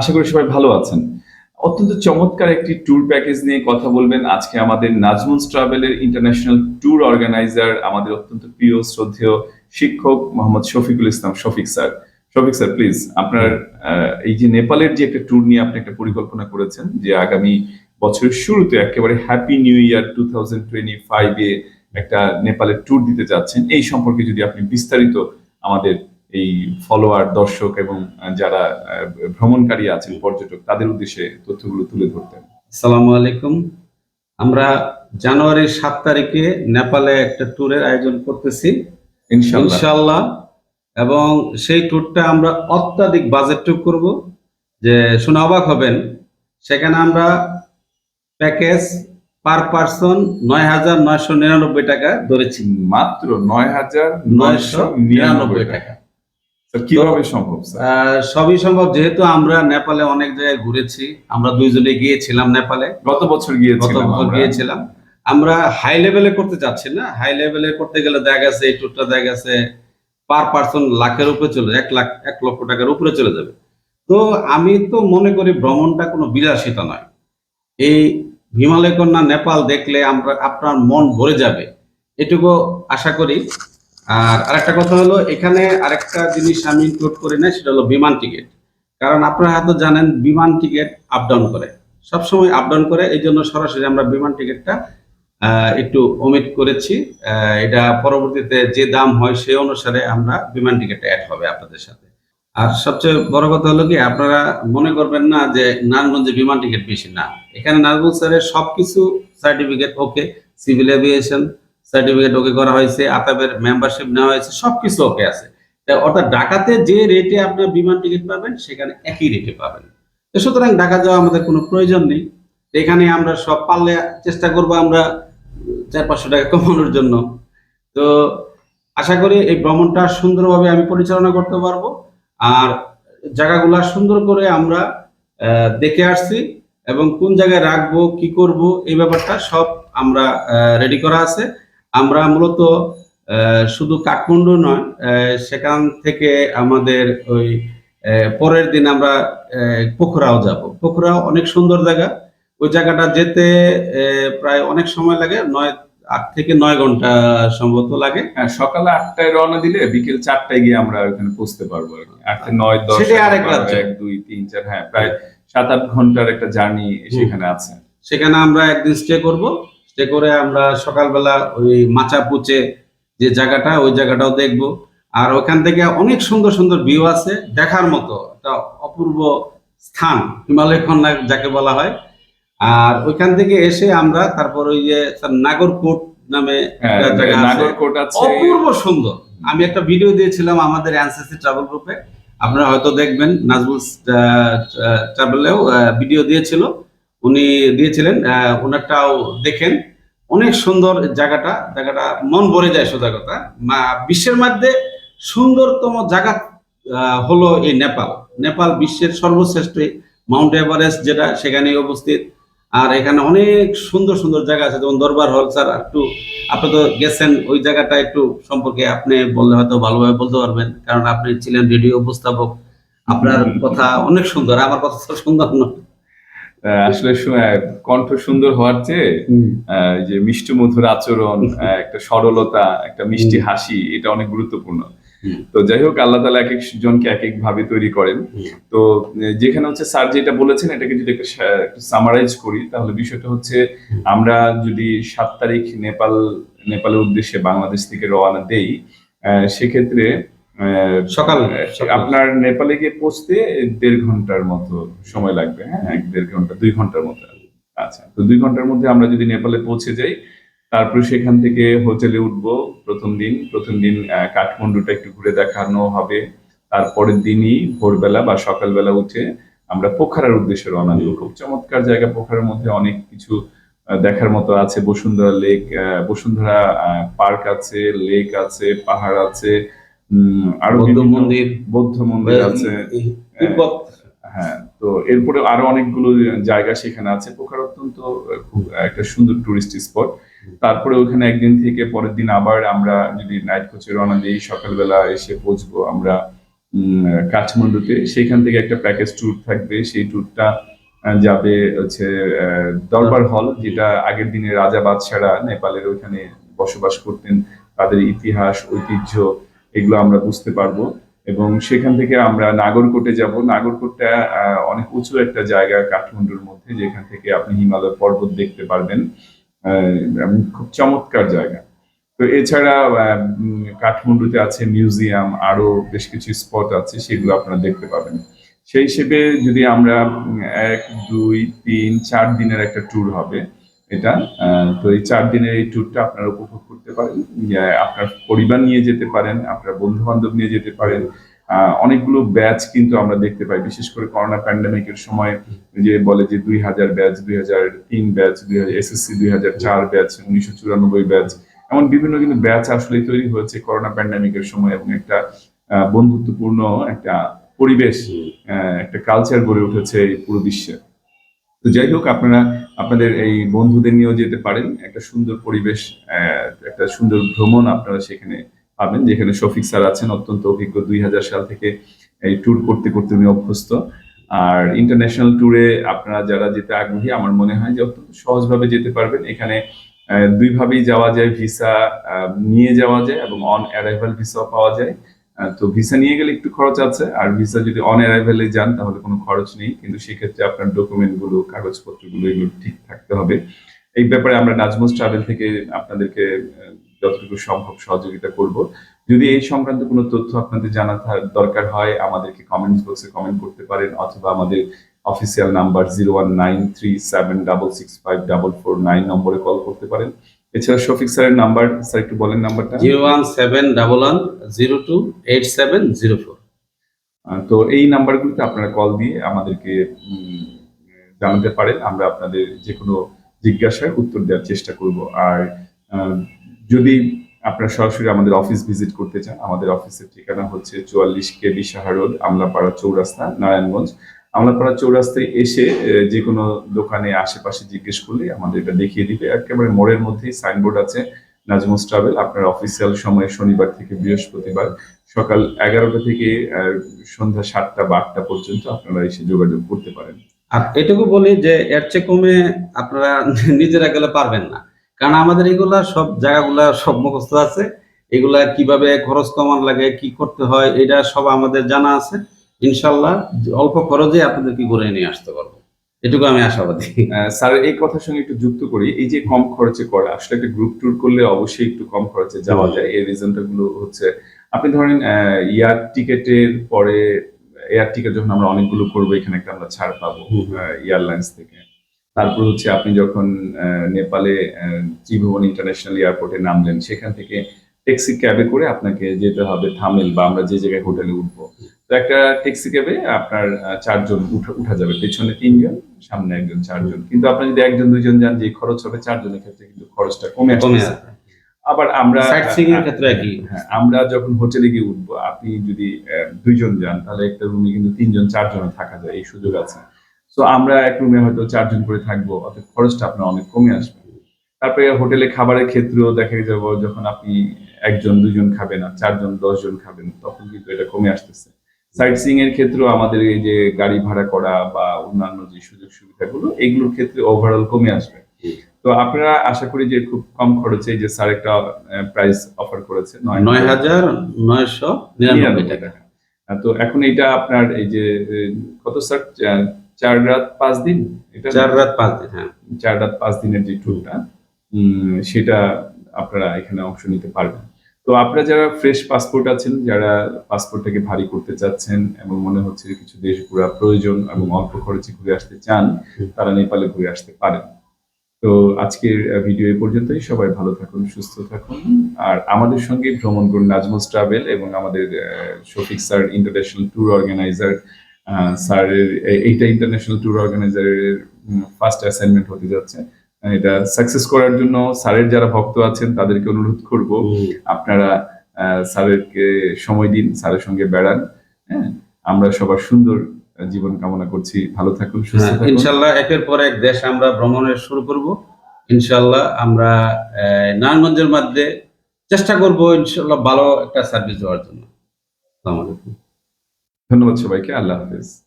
আশা করি সবাই ভালো আছেন। অত্যন্ত চমৎকার একটি ট্যুর প্যাকেজ নিয়ে কথা বলবেন আজকে আমাদের নাজমুন্স ট্রাভেলের ইন্টারন্যাশনাল ট্যুর অর্গানাইজার আমাদের অত্যন্ত প্রিয়, শ্রদ্ধেয় শিক্ষক Mohammad Shafiqul Islam. Shafiq sir Shafiq sir please আপনার এই যে নেপালের যে একটা ট্যুর নিয়ে আপনি একটা পরিকল্পনা করেছেন যে আগামী বছরের শুরুতে একেবারে happy new year two thousand twenty ফাইভে একটা নেপালের ট্যুর দিতে যাচ্ছেন, এই সম্পর্কে যদি আপনি বিস্তারিত আমাদের এই ফলোয়ার দর্শক এবং যারা ভ্রমণকারী আছেন পর্যটক তাদের উদ্দেশ্যে তথ্যগুলো তুলে ধরতেন। আসসালামু আলাইকুম। আমরা জানুয়ারির সাত তারিখে নেপালে একটা ট্যুরের আয়োজন করতেছি। ইনশাল্লাহ। এবং সেই ট্যুরটা আমরা অত্যাধিক বাজেট ট্যুর করব। যে শুনে অবাক হবেন সেখানে আমরা প্যাকেজ পার পার্সন নয় হাজার নয়শো নিরানব্বই টাকা ধরেছি। মাত্র নয় হাজার নয়শো নিরানব্বই টাকা। কীভাবে সম্ভব সবই সম্ভব। যেহেতু আমরা নেপালে অনেক জায়গায় ঘুরেছি আমরা দুইজনে গিয়েছিলাম নেপালে। গত বছর গত গিয়েছিলাম বছর আমরা। গিয়েছিলাম। আমরা হাই লেভেলে করতে যাচ্ছি না। হাই লেভেলে করতে গেলে দেখা গেছে এই ট্যুরটা দেখা গেছে পার পার্সন লাখের উপরে চলে এক লাখ এক লক্ষ টাকার উপরে চলে যাবে। তো আমি তো মনে করি ভ্রমণটা কোনো বিলাসিতা নয়। এই হিমালয় কন্যা নেপাল দেখলে আমরা আপনার মন ভরে যাবে। এটুকু আশা করি। আর আরেকটা কথা হলো, এখানে আরেকটা জিনিস আমি ইনক্লুড করি না সেটা হলো বিমান টিকিট কারণ আপনারা হয়তো জানেন, বিমান টিকিট আপ ডাউন করে। সবসময় আপ ডাউন করে এই জন্য সরাসরি আমরা বিমান টিকিটটা একটু ওমিট করেছি। এটা পরবর্তীতে যে দাম হয়, সেই অনুসারে আমরা বিমান টিকিটটা অ্যাড হবে আপনাদের সাথে। আর সবচেয়ে বড় কথা হলো কি, আপনারা মনে করবেন না যে নারায়ণগঞ্জে বিমান টিকিট বেশি না। এখানে নারায়ণগঞ্জ স্যারের সবকিছু certificate okay civil aviation certificate okay করা হয়েছে আতাবের মেম্বারশিপ নেওয়া হয়েছে, সবকিছু ওকে আছে। অর্থাৎ ঢাকাতে যে রেটে আপনার বিমান টিকিট পাবেন, সেখানে একই রেটে পাবেন। তো সুতরাং ঢাকা যাওয়া আমাদের কোনো প্রয়োজন নেই। এখানে আমরা সব পারলে চেষ্টা করব আমরা চার পাঁচশো টাকা কমানোর জন্য। তো আশা করি এই ভ্রমণটা সুন্দরভাবে আমি পরিচালনা করতে পারব। আর জায়গাগুলা সুন্দর করে আমরা দেখে আসছি এবং কোন জায়গায় রাখব, কি করব, এই ব্যাপারটা সব আমরা রেডি করা আছে। আমরা মূলত শুধু কাঠমান্ডু নয় সেখান থেকে আমাদের ওই পরের দিন আমরা পোখরাও যাব। পোখরাও অনেক সুন্দর জায়গা। ওই জায়গাটা যেতে প্রায় অনেক সময় লাগে নয় আট থেকে নয় ঘণ্টা সম্ভবত লাগে। হ্যাঁ সকালে আটটায় রওনা দিলে বিকেল চারটায় গিয়ে আমরা ওখানে পৌঁছতে পারব আটটা নয় দশ আরেক। এক দুই তিন চার হ্যাঁ প্রায় সাত আট ঘণ্টার একটা জার্নি সেখানে আছে। সেখানে আমরা একদিন স্টে করব। স্টে করে আমরা সকালবেলা ওই মাচাপুচে যে জায়গাটা ওই জায়গাটাও দেখব। আর ওখান থেকে অনেক সুন্দর সুন্দর ভিউ আছে দেখার মতো। একটা অপূর্ব স্থান হিমালয় কন্যা যাকে বলা হয়। আর ওইখান থেকে এসে আমরা তারপর ওই যে নাগরকোট নামে হ্যাঁ একটা জায়গা আছে। নাগরকোট আছে। অপূর্ব সুন্দর। আমি একটা ভিডিও দিয়েছিলাম আমাদের এনসিসি ট্রাভেল গ্রুপে আপনারা হয়তো দেখবেন নাজবুল ট্রাভেলেও ভিডিও দিয়েছিল। উনি দিয়েছিলেন আহ, ওনারটাও দেখেন। অনেক সুন্দর জায়গাটা জায়গাটা মন ভরে যায় সোজা কথা। বিশ্বের মধ্যে সুন্দরতম জায়গা হলো এই নেপাল। নেপাল বিশ্বের সর্বশ্রেষ্ঠ মাউন্ট এভারেস্ট যেটা সেখানেই উপস্থিত আর এখানে অনেক সুন্দর সুন্দর জায়গা আছে যেমন দরবার হল স্যার একটু আপনি তো গেছেন ওই জায়গাটা একটু সম্পর্কে আপনি বললে হয়তো ভালোভাবে বলতে পারবেন। কারণ আপনি ছিলেন রেডিও উপস্থাপক আপনার কথা অনেক সুন্দর আমার কথা সুন্দর নয়। আসলে কণ্ঠ সুন্দর হওয়ার চেয়ে যে মিষ্টি মধুর আচরণ একটা সরলতা একটা মিষ্টি হাসি এটা অনেক গুরুত্বপূর্ণ। তো যাই হোক আল্লাহ তালা এক এক জনকে এক এক ভাবে তৈরি করেন। তো যেখানে হচ্ছে স্যার যেটা বলেছেন এটাকে যদি একটু সামারাইজ করি তাহলে বিষয়টা হচ্ছে আমরা যদি সাত তারিখ নেপাল নেপালের উদ্দেশ্যে বাংলাদেশ থেকে রওনা দেই আহ, সেক্ষেত্রে সকাল আপনার নেপালে গিয়ে পৌঁছতে দেড় ঘণ্টার মতো সময় লাগবে হ্যাঁ? এক দেড় ঘণ্টা দুই ঘণ্টার মতো আচ্ছা তো দুই ঘণ্টার মধ্যে আমরা যদি নেপালে পৌঁছে যাই তারপরে সেখান থেকে হোটেলে উঠবো প্রথম দিন। প্রথম দিন কাঠমান্ডুটা একটু ঘুরে দেখানো হবে। তারপরের দিনই ভোরবেলা বা সকালবেলা উঠে আমরা পোখারার উদ্দেশ্যে রওনা দিব। খুব চমৎকার জায়গা পোখারার মধ্যে অনেক কিছু দেখার মতো আছে। বসুন্ধরা লেক বসুন্ধরা পার্ক আছে লেক আছে পাহাড় আছে। আরও বৌদ্ধ মন্দির বৌদ্ধ মন্দির আছে। হ্যাঁ তো এরপরে আরও অনেকগুলো জায়গা সেখানে আছে। পোখার অত্যন্ত খুব একটা সুন্দর টুরিস্ট স্পট তারপরে ওখানে একদিন থেকে পরের দিন আবার আমরা যদি নাইট কোচে রওনা দিই সকালবেলা এসে পৌঁছবো আমরা কাঠমান্ডুতে। সেখান থেকে একটা প্যাকেজ ট্যুর থাকবে। সেই ট্যুরটা যাবে হচ্ছে দরবার হল যেটা আগের দিনে রাজা বাদশারা নেপালের ওইখানে বসবাস করতেন। তাদের ইতিহাস ঐতিহ্য এগুলো আমরা বুঝতে পারব। এবং সেখান থেকে আমরা নাগরকোটে যাব। নাগরকোটটা অনেক উঁচু একটা জায়গা কাঠমান্ডুর মধ্যে, যেখান থেকে আপনি হিমালয় পর্বত দেখতে পারবেন। খুব চমৎকার জায়গা। তো এছাড়া কাঠমান্ডুতে আছে মিউজিয়াম, আরও বেশ কিছু স্পট আছে, সেগুলো আপনারা দেখতে পাবেন। সেই হিসেবে যদি আমরা এক, দুই, তিন, চার দিনের একটা ট্যুর হবে এটা তো এই চার দিনের এই ট্যুরটা আপনারা উপভোগ করতে পারেন। আপনার পরিবার নিয়ে যেতে পারেন আপনার বন্ধু বান্ধব নিয়ে যেতে পারেন। অনেকগুলো ব্যাচ কিন্তু আমরা দেখতে পাই বিশেষ করে করোনা প্যান্ডামিকের সময় যে বলে যে দুই হাজার ব্যাচ দুই হাজার তিন ব্যাচ দুই হাজার এসএসসি দুই হাজার চার ব্যাচ উনিশশো চুরানব্বই ব্যাচ এমন বিভিন্ন কিন্তু ব্যাচ আসলে তৈরি হয়েছে করোনা প্যান্ডামিকের সময় এবং একটা আহ, বন্ধুত্বপূর্ণ একটা পরিবেশ আহ, একটা কালচার গড়ে উঠেছে পুরো বিশ্বে। তো যাই হোক আপনারা আপনাদের এই বন্ধুদের নিয়েও যেতে পারেন। একটা সুন্দর পরিবেশ একটা সুন্দর ভ্রমণ আপনারা সেখানে পাবেন, যেখানে শফিক স্যার আছেন, অত্যন্ত অভিজ্ঞ। দুই হাজার সাল থেকে এই ট্যুর করতে করতে উনি অভ্যস্ত। আর ইন্টারন্যাশনাল ট্যুরে আপনারা যারা যেতে আগ্রহী, আমার মনে হয় যে অত্যন্ত সহজভাবে যেতে পারবেন। এখানে দুইভাবেই যাওয়া যায়, ভিসা নিয়ে যাওয়া যায় এবং অন অ্যারাইভাল ভিসাও পাওয়া যায়। তো ভিসা নিয়ে গেলে একটু খরচ আছে, আর ভিসা যদি অন অ্যারাইভেলে যান তাহলে কোনো খরচ নেই, কিন্তু সেক্ষেত্রে আপনার ডকুমেন্টগুলো কাগজপত্রগুলো এগুলো ঠিক থাকতে হবে। এই ব্যাপারে আমরা নাজমুস ট্রাভেল থেকে আপনাদেরকে যতটুকু সম্ভব সহযোগিতা করব। যদি এই সংক্রান্ত কোনো তথ্য আপনাদের জানা দরকার হয়, আমাদেরকে কমেন্টস বক্সে কমেন্ট করতে পারেন, অথবা আমাদের official number zero one nine three seven double six five double four nine নম্বরে কল করতে পারেন। এছাড়া শফিক স্যারের নাম্বার স্যার একটু বলেন নাম্বারটা। Zero one seven double one zero two eight seven zero four. তো এই নাম্বারগুলোতে আপনারা কল দিয়ে আমাদেরকে জানাতে পারেন। আমরা আপনাদের যে কোনো জিজ্ঞাসার উত্তর দেওয়ার চেষ্টা করব। আর যদি আপনারা সরাসরি আমাদের অফিস ভিজিট করতে চান আমাদের অফিসের ঠিকানা হচ্ছে চুয়াল্লিশ কে বিশাহা রোড আমলাপাড়া চৌরাস্তা নারায়ণগঞ্জ। আমলাপাড়া চৌরাস্তায় এসে যে কোনো দোকানে আশেপাশে জিজ্ঞেস করলে আমাদের এটা দেখিয়ে দিবে। একেবারে মোড়ের মধ্যেই সাইনবোর্ড আছে, নাজমুস ট্রাভেল, আপনার অফিসিয়াল সময় শনিবার থেকে বৃহস্পতিবার সকাল এগারোটা থেকে সন্ধ্যা সাতটা বা আটটা পর্যন্ত আপনারা এসে যোগাযোগ করতে পারেন। আর এটুকু বলি যে, এর চেয়ে কমে আপনারা নিজেরা গেলে পারবেন না। কারণ আমাদের এগুলা সব জায়গাগুলা সব মুখস্থ আছে। এগুলা কীভাবে খরচ কমান লাগে, কি করতে হয়, এটা সব আমাদের জানা আছে। ইনশাল্লাহ অল্প খরচে আপনাদেরকে ঘুরে নিয়ে আসতে পারব। এটুকু আমি আশাবাদী। স্যার এই কথার সঙ্গে একটু যুক্ত করি। এই যে কম খরচে করা আসলে একটা গ্রুপ ট্যুর করলে অবশ্যই একটু কম খরচে যাওয়া যায়। এই রিজনটা গুলো হচ্ছে আপনি ধরেন এয়ার টিকেটের পরে এয়ার টিকেট যখন আমরা অনেকগুলো করব এখানে একটা আমরা ছাড় পাবো এয়ারলাইন্স থেকে। তারপর হচ্ছে আপনি যখন নেপালে ত্রিভুবন ইন্টারন্যাশনাল এয়ারপোর্টে নামলেন সেখান থেকে ট্যাক্সি ক্যাবে করে আপনাকে যেতে হবে থামেল বা আমরা যে জায়গায় হোটেলে উঠবো। তো একটা ট্যাক্সি ক্যাবে আপনার চারজন উঠা যাবে। পেছনে তিনজন সামনে একজন চারজন। কিন্তু আপনি যদি একজন দুইজন যান যে খরচ হবে চারজনের ক্ষেত্রে কিন্তু খরচটা কমে আবার আমরা এর ক্ষেত্রে একই। হ্যাঁ আমরা যখন হোটেলে গিয়ে উঠবো আপনি যদি দুইজন যান তাহলে একটা রুমে কিন্তু তিনজন চারজন থাকা যায় এই সুযোগ আছে। তো আমরা এক রুমে হয়তো চারজন করে থাকব অর্থাৎ খরচটা আপনার অনেক কমে আসবে। তারপরে হোটেলে খাবারের ক্ষেত্রেও দেখা যাব যখন আপনি একজন দুজন খাবেন আর চারজন দশজন খাবেন তখন কিন্তু এটা কমে আসতেছে। সাইট সিং এর ক্ষেত্রেও আমাদের এই যে গাড়ি ভাড়া করা বা অন্যান্য যে সুযোগ সুবিধাগুলো এগুলোর ক্ষেত্রে ওভারঅল কমে আসবে। তো আপনারা আশা করি যে খুব কম খরচে যে স্যার একটা প্রাইস অফার করেছে নয় হাজার নয়শো নিরানব্বই টাকা। তো এখন এটা আপনার এই যে কত স্যার? চার রাত পাঁচ দিন? এটা চার রাত পাঁচ দিন হ্যাঁ। চার রাত পাঁচ দিনের যে ট্যুরটা সেটা আপনারা এখানে অংশ নিতে পারবেন। তো আপনারা যারা ফ্রেশ পাসপোর্ট আছেন যারা পাসপোর্টটাকে ভারী করতে চাচ্ছেন এবং মনে হচ্ছে কিছু দেশ ঘোরা প্রয়োজন এবং অল্প খরচে ঘুরে আসতে চান তারা নেপালে ঘুরে আসতে পারেন। তো আজকের ভিডিও এ পর্যন্তই। সবাই ভালো থাকুন সুস্থ থাকুন। আর আমাদের সঙ্গে ভ্রমণ করুন নাজমুস ট্রাভেল এবং আমাদের Shafiq sir international tour organiser স্যারের এইটা ইন্টারন্যাশনাল ট্যুর অর্গানাইজারের ফার্স্ট অ্যাসাইনমেন্ট হতে যাচ্ছে। এটা সাকসেস করার জন্য স্যারের যারা ভক্ত আছেন তাদেরকে অনুরোধ করব আপনারা স্যারেরকে সময় দিন স্যারের সঙ্গে বেড়ান হ্যাঁ। আমরা সবার সুন্দর জীবন কামনা করছি। ভালো থাকুন সুস্থ হ্যাঁ, থাকুন। ইনশাল্লাহ একের পর এক দেশ আমরা ভ্রমণের শুরু করব। ইনশাআল্লাহ আমরা নারায়ণগঞ্জের মধ্যে চেষ্টা করব ইনশাল্লাহ ভালো একটা সার্ভিস দেওয়ার জন্য। আসসালামু আলাইকুম। ধন্যবাদ সবাইকে আল্লাহ হাফেজ।